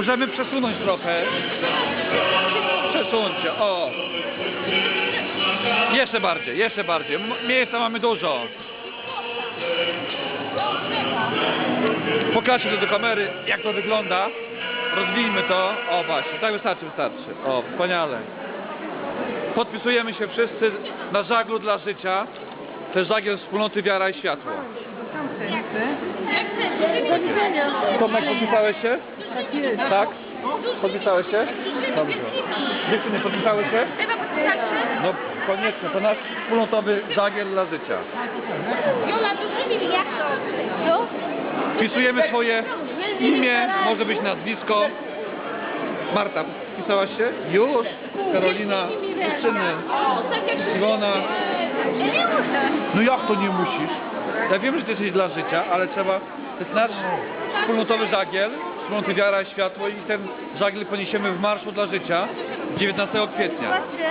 Możemy przesunąć trochę. Przesuńcie, o. Jeszcze bardziej, jeszcze bardziej. Miejsca mamy dużo. Pokażcie to do kamery, jak to wygląda. Rozwijmy to. O właśnie, tak wystarczy, wystarczy. O, wspaniale. Podpisujemy się wszyscy na żaglu dla życia. To jest żagiel wspólnoty Wiara i Światło. Tomek, podpisałeś się? Tak jest. Tak? Podpisałeś się? Dobrze. Dziewczyny, podpisały się? Chyba? No koniecznie, to nasz wspólnotowy żagiel dla życia. Jola, jak to? Tu? Wpisujemy swoje imię, może być nazwisko. Marta, wpisałaś się? Już. Karolina, dziewczyny, Iwona. Ja nie muszę. No jak to nie musisz? Ja wiem, że ty jesteś dla życia, ale trzeba... To jest nasz wspólnotowy żagiel, wspólnoty Wiara i Światło i ten żagiel poniesiemy w Marszu dla Życia 19 kwietnia. Patrzcie.